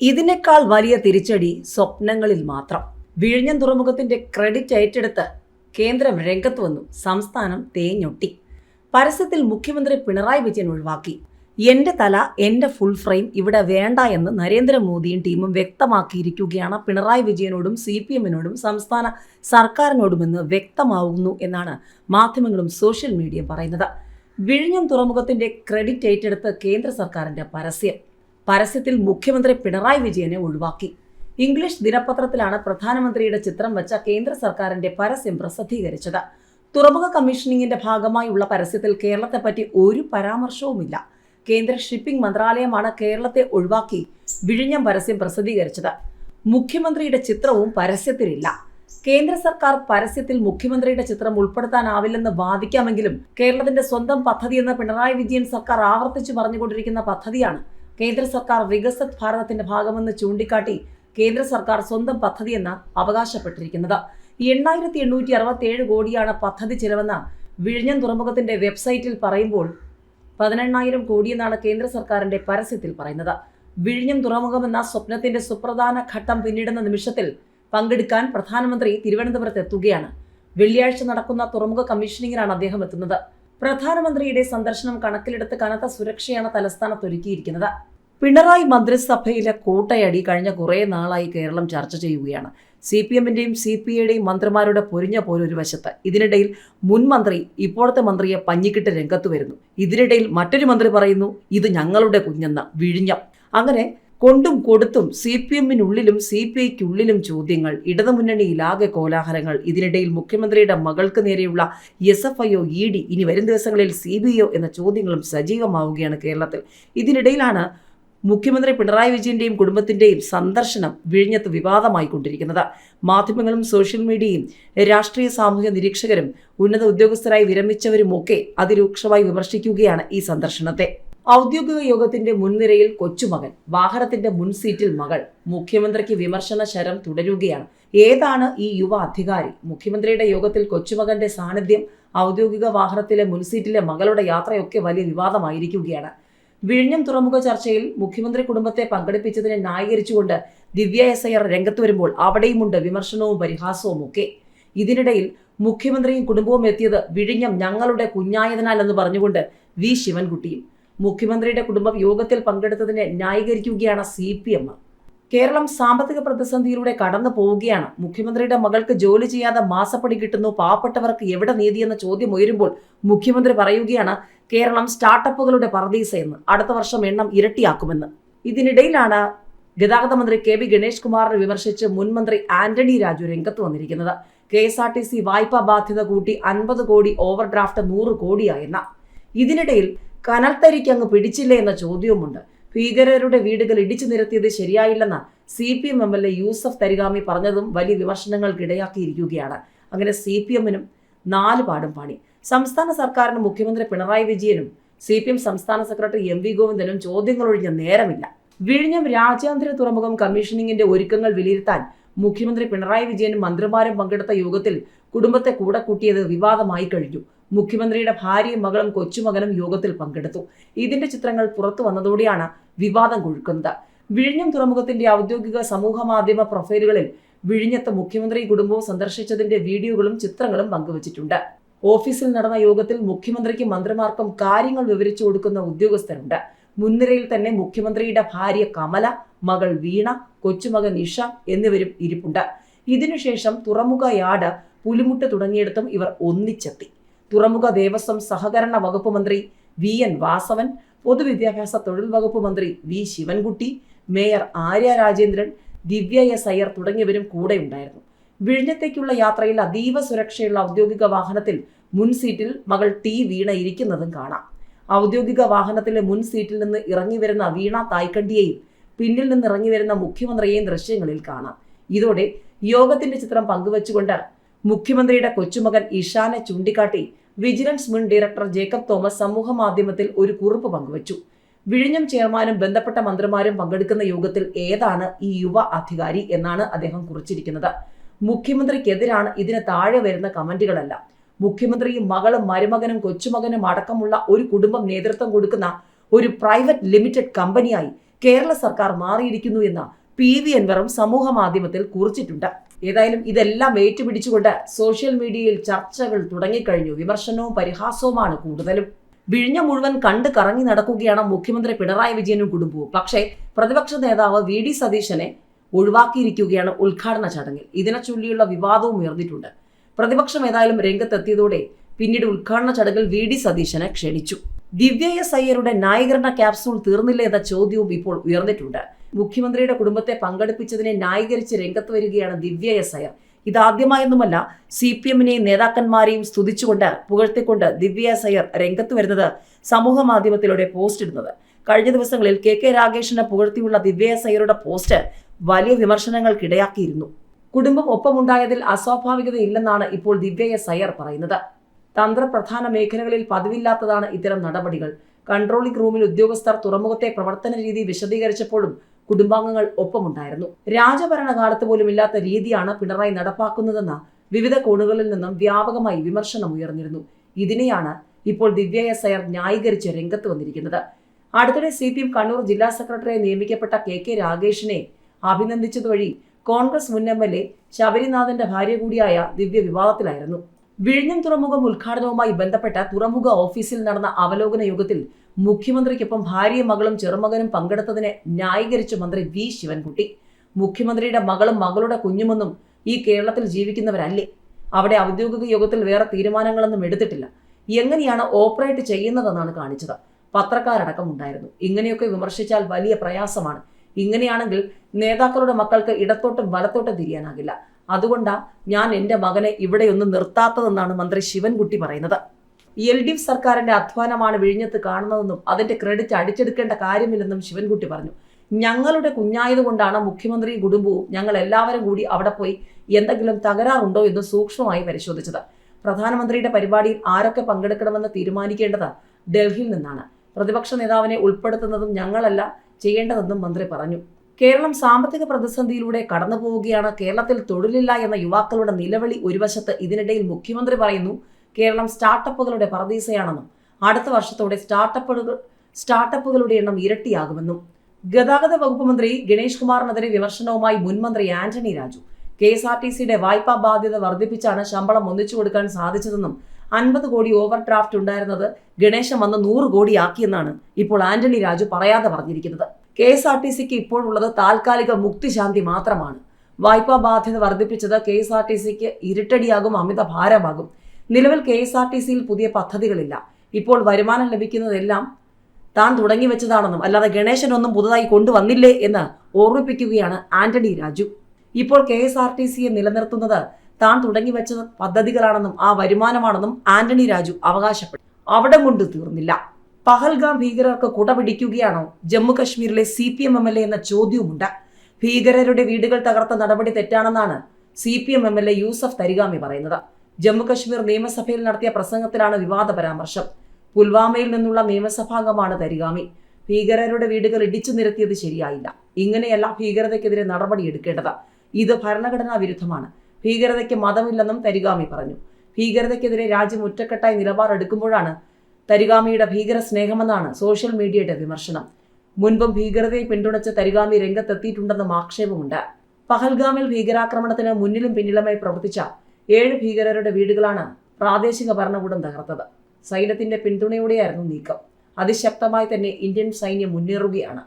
ഇതിനേക്കാൾ വലിയ തിരിച്ചടി സ്വപ്നങ്ങളിൽ മാത്രം. വിഴിഞ്ഞം തുറമുഖത്തിന്റെ ക്രെഡിറ്റ് ഏറ്റെടുത്ത് കേന്ദ്രം രംഗത്ത് വന്നു. സംസ്ഥാനം തേഞ്ഞൊട്ടി. പരസ്യത്തിൽ മുഖ്യമന്ത്രി പിണറായി വിജയൻ ഒഴിവാക്കി. എന്റെ തല എന്റെ ഫുൾ ഫ്രെയിം ഇവിടെ വേണ്ട എന്ന് നരേന്ദ്രമോദിയും ടീമും വ്യക്തമാക്കിയിരിക്കുകയാണ് പിണറായി വിജയനോടും സി പി എമ്മിനോടും സംസ്ഥാന സർക്കാരിനോടുമെന്ന് വ്യക്തമാവുന്നു എന്നാണ് മാധ്യമങ്ങളും സോഷ്യൽ മീഡിയ പറയുന്നത്. വിഴിഞ്ഞം തുറമുഖത്തിന്റെ ക്രെഡിറ്റ് ഏറ്റെടുത്ത് കേന്ദ്ര സർക്കാരിന്റെ പരസ്യം. പരസ്യത്തിൽ മുഖ്യമന്ത്രി പിണറായി വിജയനെ ഒഴിവാക്കി. ഇംഗ്ലീഷ് ദിനപത്രത്തിലാണ് പ്രധാനമന്ത്രിയുടെ ചിത്രം വെച്ച കേന്ദ്ര സർക്കാരിന്റെ പരസ്യം പ്രസിദ്ധീകരിച്ചത്. തുറമുഖ കമ്മീഷനിങ്ങിന്റെ ഭാഗമായുള്ള പരസ്യത്തിൽ കേരളത്തെപ്പറ്റി ഒരു പരാമർശവുമില്ല. കേന്ദ്ര ഷിപ്പിംഗ് മന്ത്രാലയമാണ് കേരളത്തെ ഒഴിവാക്കി വിഴിഞ്ഞം പരസ്യം പ്രസിദ്ധീകരിച്ചത്. മുഖ്യമന്ത്രിയുടെ ചിത്രവും പരസ്യത്തിലില്ല. കേന്ദ്ര സർക്കാർ പരസ്യത്തിൽ മുഖ്യമന്ത്രിയുടെ ചിത്രം ഉൾപ്പെടുത്താനാവില്ലെന്ന് വാദിക്കാമെങ്കിലും കേരളത്തിന്റെ സ്വന്തം പദ്ധതി എന്ന പിണറായി വിജയൻ സർക്കാർ ആവർത്തിച്ചു പറഞ്ഞുകൊണ്ടിരിക്കുന്ന പദ്ധതിയാണ് കേന്ദ്ര സർക്കാർ വികസത് ഭാരതത്തിന്റെ ഭാഗമെന്ന് ചൂണ്ടിക്കാട്ടി കേന്ദ്ര സർക്കാർ സ്വന്തം പദ്ധതിയെന്ന് അവകാശപ്പെട്ടിരിക്കുന്നത്. എണ്ണായിരത്തി എണ്ണൂറ്റി അറുപത്തി ഏഴ് കോടിയാണ് പദ്ധതി ചിലവെന്ന് വിഴിഞ്ഞം തുറമുഖത്തിന്റെ വെബ്സൈറ്റിൽ പറയുമ്പോൾ പതിനെണ്ണായിരം കോടിയെന്നാണ് കേന്ദ്ര സർക്കാരിന്റെ പരസ്യത്തിൽ പറയുന്നത്. വിഴിഞ്ഞം തുറമുഖമെന്ന സ്വപ്നത്തിന്റെ സുപ്രധാന ഘട്ടം പിന്നിടുന്ന നിമിഷത്തിൽ പങ്കെടുക്കാൻ പ്രധാനമന്ത്രി തിരുവനന്തപുരത്ത് എത്തുകയാണ് വെള്ളിയാഴ്ച നടക്കുന്ന തുറമുഖ കമ്മീഷനിങ്ങിനാണ് അദ്ദേഹം എത്തുന്നത്. പ്രധാനമന്ത്രിയുടെ സന്ദർശനം കണക്കിലെടുത്ത് കനത്ത സുരക്ഷയാണ് തലസ്ഥാനത്ത് ഒരുക്കിയിരിക്കുന്നത് പിണറായി മന്ത്രിസഭയിലെ കൂട്ടയടി കഴിഞ്ഞ കുറേ നാളായി കേരളം ചർച്ച ചെയ്യുകയാണ്. സി പി എമ്മിന്റെയും സി പി ഐയുടെയും മന്ത്രിമാരുടെ പൊരിഞ്ഞ പോലെ ഒരു വശത്ത്. ഇതിനിടയിൽ മുൻ മന്ത്രി ഇപ്പോഴത്തെ മന്ത്രിയെ പഞ്ഞിക്കിട്ട് രംഗത്ത് വരുന്നു. ഇതിനിടയിൽ മറ്റൊരു മന്ത്രി പറയുന്നു ഇത് ഞങ്ങളുടെ കുഞ്ഞെന്ന് വിഴിഞ്ഞം. അങ്ങനെ കൊണ്ടും കൊടുത്തും സി പി എമ്മിനുള്ളിലും സി പി ഐക്കുള്ളിലും ചോദ്യങ്ങൾ. ഇടതുമുന്നണിയിലാകെ കോലാഹലങ്ങൾ. ഇതിനിടയിൽ മുഖ്യമന്ത്രിയുടെ മകൾക്ക് നേരെയുള്ള S F I O E D ഇനി വരും ദിവസങ്ങളിൽ സി ബി ഒ എന്ന ചോദ്യങ്ങളും സജീവമാവുകയാണ് കേരളത്തിൽ. ഇതിനിടയിലാണ് മുഖ്യമന്ത്രി പിണറായി വിജയന്റെയും കുടുംബത്തിന്റെയും സന്ദർശനം വിഴിഞ്ഞത്ത് വിവാദമായി കൊണ്ടിരിക്കുന്നത് മാധ്യമങ്ങളും സോഷ്യൽ മീഡിയയും രാഷ്ട്രീയ സാമൂഹ്യ നിരീക്ഷകരും ഉന്നത ഉദ്യോഗസ്ഥരായി വിരമിച്ചവരുമൊക്കെ അതിരൂക്ഷമായി വിമർശിക്കുകയാണ് ഈ സന്ദർശനത്തെ. ഔദ്യോഗിക യോഗത്തിന്റെ മുൻനിരയിൽ കൊച്ചുമകൻ വാഹനത്തിന്റെ മുൻസീറ്റിൽ മകൾ. മുഖ്യമന്ത്രിക്ക് വിമർശന ശരം തുടരുകയാണ്. ഏതാണ് ഈ യുവ അധികാരി? മുഖ്യമന്ത്രിയുടെ യോഗത്തിൽ കൊച്ചുമകന്റെ സാന്നിധ്യം ഔദ്യോഗിക വാഹനത്തിലെ മുൻസീറ്റിലെ മകളുടെ യാത്രയൊക്കെ വലിയ വിവാദമായിരിക്കുകയാണ്. വിഴിഞ്ഞം തുറമുഖ ചർച്ചയിൽ മുഖ്യമന്ത്രി കുടുംബത്തെ പങ്കെടുപ്പിച്ചതിനെ ന്യായീകരിച്ചുകൊണ്ട് ദിവ്യ എസ് അയ്യർ രംഗത്ത് വരുമ്പോൾ അവിടെയുമുണ്ട് വിമർശനവും പരിഹാസവും ഒക്കെ. ഇതിനിടയിൽ മുഖ്യമന്ത്രിയും കുടുംബവും എത്തിയത് വിഴിഞ്ഞം ഞങ്ങളുടെ കുഞ്ഞായതിനാൽ എന്ന് പറഞ്ഞുകൊണ്ട് വി. ശിവൻകുട്ടിയും. മുഖ്യമന്ത്രിയുടെ കുടുംബം യോഗത്തിൽ പങ്കെടുത്തതിനെ ന്യായീകരിക്കുകയാണ് സി പി എം. കേരളം സാമ്പത്തിക പ്രതിസന്ധിയിലൂടെ കടന്നു പോവുകയാണ്. മുഖ്യമന്ത്രിയുടെ മകൾക്ക് ജോലി ചെയ്യാതെ മാസപ്പടി കിട്ടുന്നു. പാവപ്പെട്ടവർക്ക് എവിടെ നീതിയെന്ന ചോദ്യം ഉയരുമ്പോൾ മുഖ്യമന്ത്രി പറയുകയാണ് കേരളം സ്റ്റാർട്ടപ്പുകളുടെ പറദീസ എന്ന്. അടുത്ത വർഷം എണ്ണം ഇരട്ടിയാക്കുമെന്ന്. ഇതിനിടയിലാണ് ഗതാഗത മന്ത്രി കെ ബി ഗണേഷ് കുമാറിനെ വിമർശിച്ച് മുൻമന്ത്രി ആന്റണി രാജു രംഗത്ത് വന്നിരിക്കുന്നത്. K S R T C വായ്പാ ബാധ്യത കൂട്ടി അൻപത് കോടി ഓവർ ഡ്രാഫ്റ്റ് നൂറ് കോടിയായെന്ന. ഇതിനിടയിൽ കനൽത്തരിക്ക് അങ്ങ് പിടിച്ചില്ലേ എന്ന ചോദ്യവുമുണ്ട്. ഭീകരരുടെ വീടുകൾ ഇടിച്ചു നിരത്തിയത് ശരിയായില്ലെന്ന് C P M M L A Yusuf Tarigami പറഞ്ഞതും വലിയ വിമർശനങ്ങൾക്കിടയാക്കിയിരിക്കുകയാണ്. അങ്ങനെ സി പി എമ്മിനും നാല് പാടും പണി. സംസ്ഥാന സർക്കാരിനും മുഖ്യമന്ത്രി പിണറായി വിജയനും സി പി എം സംസ്ഥാന സെക്രട്ടറി എം വി ഗോവിന്ദനും ചോദ്യങ്ങളൊഴിഞ്ഞ നേരമില്ല. വിഴിഞ്ഞം രാജ്യാന്തര തുറമുഖം കമ്മീഷനിങ്ങിന്റെ ഒരുക്കങ്ങൾ വിലയിരുത്താൻ മുഖ്യമന്ത്രി പിണറായി വിജയനും മന്ത്രിമാരും പങ്കെടുത്ത യോഗത്തിൽ കുടുംബത്തെ കൂടെ കൂട്ടിയത് വിവാദമായി കഴിഞ്ഞു. മുഖ്യമന്ത്രിയുടെ ഭാര്യയും മകളും കൊച്ചുമകനും യോഗത്തിൽ പങ്കെടുത്തു. ഇതിന്റെ ചിത്രങ്ങൾ പുറത്തു വന്നതോടെയാണ് വിവാദം കൊഴുക്കുന്നത്. വിഴിഞ്ഞം തുറമുഖത്തിന്റെ ഔദ്യോഗിക സമൂഹ മാധ്യമ പ്രൊഫൈലുകളിൽ വിഴിഞ്ഞത്ത് മുഖ്യമന്ത്രി കുടുംബവും സന്ദർശിച്ചതിന്റെ വീഡിയോകളും ചിത്രങ്ങളും പങ്കുവച്ചിട്ടുണ്ട്. ഓഫീസിൽ നടന്ന യോഗത്തിൽ മുഖ്യമന്ത്രിക്കും മന്ത്രിമാർക്കും കാര്യങ്ങൾ വിവരിച്ചു കൊടുക്കുന്ന ഉദ്യോഗസ്ഥരുണ്ട്. മുൻനിരയിൽ തന്നെ മുഖ്യമന്ത്രിയുടെ ഭാര്യ കമല മകൾ വീണ കൊച്ചുമകൻ ഇഷ എന്നിവരും ഇരിപ്പുണ്ട്. ഇതിനുശേഷം തുറമുഖ യാർഡ് പുലിമുട്ട് തുടങ്ങിയിടത്തും ഇവർ ഒന്നിച്ചെത്തി. തുറമുഖ ദേവസ്വം സഹകരണ വകുപ്പ് മന്ത്രി വി എൻ വാസവൻ പൊതുവിദ്യാഭ്യാസ തൊഴിൽ വകുപ്പ് മന്ത്രി V Sivankutty mayor Arya Rajendran Divya S Iyer തുടങ്ങിയവരും കൂടെ ഉണ്ടായിരുന്നു. വിഴിഞ്ഞത്തേക്കുള്ള യാത്രയിൽ അതീവ സുരക്ഷയുള്ള ഔദ്യോഗിക വാഹനത്തിൽ മുൻ സീറ്റിൽ മകൾ ടി വീണ ഇരിക്കുന്നതും കാണാം. ഔദ്യോഗിക വാഹനത്തിലെ മുൻ സീറ്റിൽ നിന്ന് ഇറങ്ങി വരുന്ന വീണ തായ്ക്കണ്ടിയെയും പിന്നിൽ നിന്ന് ഇറങ്ങി വരുന്ന മുഖ്യമന്ത്രിയെയും ദൃശ്യങ്ങളിൽ കാണാം. ഇതോടെ യോഗത്തിന്റെ ചിത്രം പങ്കുവച്ചുകൊണ്ട് മുഖ്യമന്ത്രിയുടെ കൊച്ചുമകൻ ഇഷാനെ ചൂണ്ടിക്കാട്ടി വിജിലൻസ് മുൻ ഡയറക്ടർ ജേക്കബ് തോമസ് സമൂഹ മാധ്യമത്തിൽ ഒരു കുറിപ്പ് പങ്കുവച്ചു. വിഴിഞ്ഞം ചെയർമാനും ബന്ധപ്പെട്ട മന്ത്രിമാരും പങ്കെടുക്കുന്ന യോഗത്തിൽ ഏതാണ് ഈ യുവ അധികാരി എന്നാണ് അദ്ദേഹം കുറിച്ചിരിക്കുന്നത്. മുഖ്യമന്ത്രിക്കെതിരാണ് ഇതിന് താഴെ വരുന്ന കമന്റുകളല്ല. മുഖ്യമന്ത്രിയും മകളും മരുമകനും കൊച്ചുമകനും അടക്കമുള്ള ഒരു കുടുംബം നേതൃത്വം കൊടുക്കുന്ന ഒരു പ്രൈവറ്റ് ലിമിറ്റഡ് കമ്പനിയായി കേരള സർക്കാർ മാറിയിരിക്കുന്നു എന്ന പി വി അൻവറും സമൂഹ മാധ്യമത്തിൽ കുറിച്ചിട്ടുണ്ട്. ഏതായാലും ഇതെല്ലാം ഏറ്റുപിടിച്ചുകൊണ്ട് സോഷ്യൽ മീഡിയയിൽ ചർച്ചകൾ തുടങ്ങിക്കഴിഞ്ഞു. വിമർശനവും പരിഹാസവുമാണ് കൂടുതലും. വിഴിഞ്ഞ മുഴുവൻ കണ്ട് കറങ്ങി നടക്കുകയാണ് മുഖ്യമന്ത്രി പിണറായി വിജയനും കുടുംബവും. പക്ഷേ പ്രതിപക്ഷ നേതാവ് വി ഡി സതീശനെ ഒഴിവാക്കിയിരിക്കുകയാണ് ഉദ്ഘാടന ചടങ്ങിൽ. ഇതിനെ ചൊല്ലിയുള്ള വിവാദവും ഉയർന്നിട്ടുണ്ട്. പ്രതിപക്ഷം ഏതായാലും രംഗത്തെത്തിയതോടെ പിന്നീട് ഉദ്ഘാടന ചടങ്ങിൽ വി ഡി സതീശനെ ക്ഷണിച്ചു. ദിവ്യ എസ് അയ്യരുടെ ന്യായീകരണ ക്യാപ്സൂൾ തീർന്നില്ല എന്ന ചോദ്യവും ഇപ്പോൾ ഉയർന്നിട്ടുണ്ട്. മുഖ്യമന്ത്രിയുടെ കുടുംബത്തെ പങ്കെടുപ്പിച്ചതിനെ ന്യായീകരിച്ച് രംഗത്ത് വരികയാണ് ദിവ്യ എസ് അയ്യർ ഇതാദ്യമായൊന്നുമല്ല സി പി എമ്മിനെയും നേതാക്കന്മാരെയും സ്തുതിച്ചുകൊണ്ട് പുകഴ്ത്തിക്കൊണ്ട് ദിവ്യ എസ് അയ്യർ രംഗത്ത് വരുന്നത് സമൂഹ മാധ്യമത്തിലൂടെ പോസ്റ്റ് ഇടുന്നത്. കഴിഞ്ഞ ദിവസങ്ങളിൽ കെ കെ രാഗേഷിനെ പുകഴ്ത്തിയുള്ള ദിവ്യ എസ് അയ്യരുടെ പോസ്റ്റ് വലിയ വിമർശനങ്ങൾക്കിടയാക്കിയിരുന്നു. കുടുംബം ഒപ്പമുണ്ടായതിൽ അസ്വാഭാവികതയില്ലെന്നാണ് ഇപ്പോൾ ദിവ്യ എസ് അയ്യർ പറയുന്നത്. തന്ത്രപ്രധാന മേഖലകളിൽ പതിവില്ലാത്തതാണ് ഇത്തരം നടപടികൾ. കൺട്രോളിംഗ് റൂമിൽ ഉദ്യോഗസ്ഥർ തുറമുഖത്തെ പ്രവർത്തന രീതി വിശദീകരിച്ചപ്പോഴും കുടുംബാംഗങ്ങൾ ഒപ്പമുണ്ടായിരുന്നു. രാജഭരണകാലത്ത് പോലും ഇല്ലാത്ത രീതിയാണ് പിണറായി നടപ്പാക്കുന്നതെന്ന വിവിധ കോണുകളിൽ നിന്നും വ്യാപകമായി വിമർശനം ഉയർന്നിരുന്നു. ഇതിനെയാണ് ഇപ്പോൾ ദിവ്യ എസ് അയ്യർ ന്യായീകരിച്ച് രംഗത്ത് വന്നിരിക്കുന്നത്. അടുത്തിടെ സി പി എം കണ്ണൂർ ജില്ലാ സെക്രട്ടറിയായി നിയമിക്കപ്പെട്ട കെ കെ രാഗേഷിനെ അഭിനന്ദിച്ചതുവഴി കോൺഗ്രസ് മുൻ എം എൽ എ ശബരിനാഥന്റെ ഭാര്യ കൂടിയായ ദിവ്യ വിവാദത്തിലായിരുന്നു. വിഴിഞ്ഞം തുറമുഖം ഉദ്ഘാടനവുമായി ബന്ധപ്പെട്ട തുറമുഖ ഓഫീസിൽ നടന്ന അവലോകന യോഗത്തിൽ മുഖ്യമന്ത്രിക്കൊപ്പം ഭാര്യയും മകളും ചെറുമകനും പങ്കെടുത്തതിനെ ന്യായീകരിച്ചു മന്ത്രി വി ശിവൻകുട്ടി. മുഖ്യമന്ത്രിയുടെ മകളും മകളുടെ കുഞ്ഞുമെന്നും ഈ കേരളത്തിൽ ജീവിക്കുന്നവരല്ലേ? അവിടെ ഔദ്യോഗിക യോഗത്തിൽ വേറെ തീരുമാനങ്ങളൊന്നും എടുത്തിട്ടില്ല. എങ്ങനെയാണ് ഓപ്പറേറ്റ് ചെയ്യുന്നതെന്നാണ് കാണിച്ചത്. പത്രക്കാരടക്കം ഉണ്ടായിരുന്നു. ഇങ്ങനെയൊക്കെ വിമർശിച്ചാൽ വലിയ പ്രയാസമാണ്. ഇങ്ങനെയാണെങ്കിൽ നേതാക്കളുടെ മക്കൾക്ക് ഇടത്തോട്ടും വലത്തോട്ടും തിരിയാനാകില്ല. അതുകൊണ്ടാണ് ഞാൻ എന്റെ മകനെ ഇവിടെയൊന്നും നിർത്താത്തതെന്നാണ് മന്ത്രി ശിവൻകുട്ടി പറയുന്നത്. എൽ ഡി എഫ് സർക്കാരിന്റെ അധ്വാനമാണ് വിഴിഞ്ഞത്ത് കാണുന്നതെന്നും അതിന്റെ ക്രെഡിറ്റ് അടിച്ചെടുക്കേണ്ട കാര്യമില്ലെന്നും ശിവൻകുട്ടി പറഞ്ഞു. ഞങ്ങളുടെ കുഞ്ഞായതുകൊണ്ടാണ് മുഖ്യമന്ത്രി കുടുംബവും ഞങ്ങൾ എല്ലാവരും കൂടി അവിടെ പോയി എന്തെങ്കിലും തകരാറുണ്ടോ എന്ന് സൂക്ഷ്മമായി പരിശോധിച്ചത്. പ്രധാനമന്ത്രിയുടെ പരിപാടിയിൽ ആരൊക്കെ പങ്കെടുക്കണമെന്ന് തീരുമാനിക്കേണ്ടത് ഡൽഹിയിൽ നിന്നാണ്. പ്രതിപക്ഷ നേതാവിനെ ഉൾപ്പെടുത്തുന്നതും ഞങ്ങളല്ല ചെയ്യേണ്ടതെന്നും മന്ത്രി പറഞ്ഞു. കേരളം സാമ്പത്തിക പ്രതിസന്ധിയിലൂടെ കടന്നു പോവുകയാണ് കേരളത്തിൽ തൊഴിലില്ല എന്ന യുവാക്കളുടെ നിലവിളി ഒരു വശത്ത് ഇതിനിടയിൽ മുഖ്യമന്ത്രി പറയുന്നു കേരളം സ്റ്റാർട്ടപ്പുകളുടെ പറദീസയാണെന്നും അടുത്ത വർഷത്തോടെ സ്റ്റാർട്ടപ്പുകൾ സ്റ്റാർട്ടപ്പുകളുടെ എണ്ണം ഇരട്ടിയാകുമെന്നും ഗതാഗത വകുപ്പ് മന്ത്രി ഗണേഷ് കുമാറിനെതിരെ വിമർശനവുമായി മുൻമന്ത്രി Antony Raju K S R T സിയുടെ വായ്പാ ബാധ്യത വർദ്ധിപ്പിച്ചാണ് ശമ്പളം ഒന്നിച്ചു കൊടുക്കാൻ സാധിച്ചതെന്നും അൻപത് കോടി ഓവർ ഡ്രാഫ്റ്റ് ഉണ്ടായിരുന്നത് ഗണേശൻ വന്ന് നൂറ് കോടിയാക്കിയെന്നാണ് ഇപ്പോൾ ആന്റണി രാജു പറയാതെ പറഞ്ഞിരിക്കുന്നത്. കെ എസ് ആർ ടി സിക്ക് ഇപ്പോഴുള്ളത് താൽക്കാലിക മുക്തിശാന്തി മാത്രമാണ്. വായ്പാ ബാധ്യത വർദ്ധിപ്പിച്ചത് കെ എസ് ആർ ടി സിക്ക് ഇരുട്ടടിയാകും അമിത ഭാരമാകും. നിലവിൽ കെ എസ് ആർ ടി സിയിൽ പുതിയ പദ്ധതികളില്ല. ഇപ്പോൾ വരുമാനം ലഭിക്കുന്നതെല്ലാം താൻ തുടങ്ങി വെച്ചതാണെന്നും അല്ലാതെ ഗണേശനൊന്നും പുതുതായി കൊണ്ടുവന്നില്ലേ എന്ന് ഓർമ്മിപ്പിക്കുകയാണ് ആന്റണി രാജു. ഇപ്പോൾ കെ എസ് ആർ ടി സിയെ നിലനിർത്തുന്നത് താൻ തുടങ്ങി വെച്ച പദ്ധതികളാണെന്നും ആ വരുമാനമാണെന്നും ആന്റണി രാജു അവകാശപ്പെട്ടു. അവിടം കൊണ്ട് തീർന്നില്ല. പഹൽഗാം ഭീകരർക്ക് കുടപിടിക്കുകയാണോ ജമ്മു കശ്മീരിലെ C P M M L A എന്ന ചോദ്യവുമുണ്ട്. ഭീകരരുടെ വീടുകൾ തകർത്ത നടപടി തെറ്റാണെന്നാണ് C P M M L A Yusuf Tarigami പറയുന്നത്. ജമ്മു കശ്മീർ നിയമസഭയിൽ നടത്തിയ പ്രസംഗത്തിലാണ് വിവാദ പരാമർശം. പുൽവാമയിൽ നിന്നുള്ള നിയമസഭാംഗമാണ് തരിഗാമി ഭീകരരുടെ വീടുകൾ ഇടിച്ചു നിരത്തിയത് ശരിയായില്ല. ഇങ്ങനെയല്ല ഭീകരതയ്ക്കെതിരെ നടപടിയെടുക്കേണ്ടത് ഇത് ഭരണഘടനാ വിരുദ്ധമാണ്. ഭീകരതയ്ക്ക് മതമില്ലെന്നും തരിഗാമി പറഞ്ഞു. ഭീകരതയ്ക്കെതിരെ രാജ്യം ഒറ്റക്കെട്ടായി നിലപാടെടുക്കുമ്പോഴാണ് തരിഗാമിയുടെ ഭീകര സ്നേഹമെന്നാണ് സോഷ്യൽ മീഡിയയുടെ വിമർശനം. മുൻപും ഭീകരതയെ പിന്തുണച്ച് തരിഗാമി രംഗത്തെത്തിയിട്ടുണ്ടെന്നും ആക്ഷേപമുണ്ട്. പഹൽഗാമിൽ ഭീകരാക്രമണത്തിന് മുന്നിലും പിന്നിലുമായി പ്രവർത്തിച്ച ഏഴ് ഭീകരരുടെ വീടുകളാണ് പ്രാദേശിക ഭരണകൂടം തകർത്തത്. സൈന്യത്തിന്റെ പിന്തുണയോടെയായിരുന്നു നീക്കം. അതിശക്തമായി തന്നെ ഇന്ത്യൻ സൈന്യം മുന്നേറുകയാണ്.